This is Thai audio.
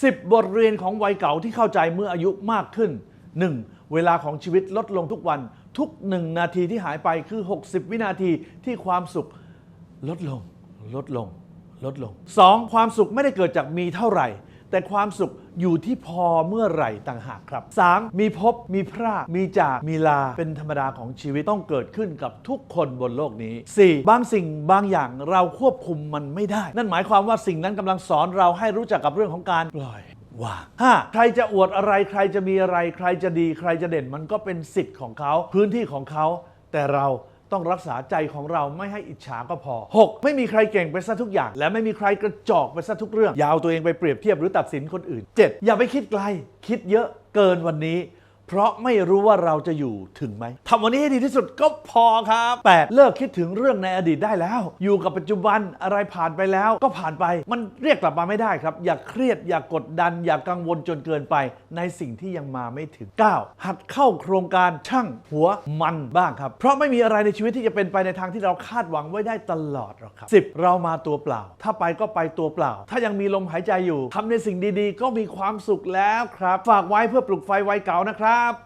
10 บทเรียนของวัยเก่าที่เข้าใจเมื่ออายุมากขึ้น 1. เวลาของชีวิตลดลงทุกวัน ทุก 1 นาทีที่หายไปคือ 60 วินาทีที่ความสุขลดลง ลดลง ลดลง 2. ความสุขไม่ได้เกิดจากมีเท่าไหร่ แต่ความสุขอยู่ที่พอเมื่อไหร่ต่างหากครับ 3. มีพบมีพรามีจากมีลาเป็นธรรมดาของชีวิตต้องเกิดขึ้นกับทุกคนบนโลกนี้ 4. บางสิ่งบางอย่างเราควบคุมมันไม่ได้ นั่นหมายความว่าสิ่งนั้นกำลังสอนเราให้รู้จักกับเรื่องของการปล่อยว่างห้าใครจะอวดอะไรใครจะมีอะไร ใครจะดี ใครจะเด่นมันก็เป็นสิทธิ์ของเขา พื้นที่ของเขา แต่เรา ต้องรักษาใจของเราไม่ให้อิจฉาก็พอ 6. ไม่มีใครเก่งไปซะทุกอย่าง และไม่มีใครกระจอกไปซะทุกเรื่องอยาวตัวเองไปเปรียบเทียบหรือตัดสินคนอื่น 7. อย่าไปคิดไกล คิดเยอะเกินวันนี้ เพราะไม่รู้ว่าเราจะอยู่ถึงไหมทำวันนี้ให้ดีที่สุดก็พอครับ 8. เลิกคิดถึงเรื่องในอดีตได้แล้ว อยู่กับปัจจุบันอะไรผ่านไปแล้วก็ผ่านไป มันเรียกกลับมาไม่ได้ครับ อย่าเครียดอย่ากกดดัน อย่ากังวลจนเกินไปในสิ่งที่ยังมาไม่ถึง 9. หัดเข้าโครงการช่างหัวมันบ้างครับ เพราะไม่มีอะไรในชีวิตที่จะเป็นไปในทางที่เราคาดหวังไว้ได้ตลอดหรอกครับ 10. เรามาตัวเปล่า ถ้าไปก็ไปตัวเปล่า ถ้ายังมีลมหายใจอยู่ทำในสิ่งดีๆ ก็มีความสุขแล้วครับ ฝากไว้เพื่อปลุกไฟไว้เก่านะครับครับ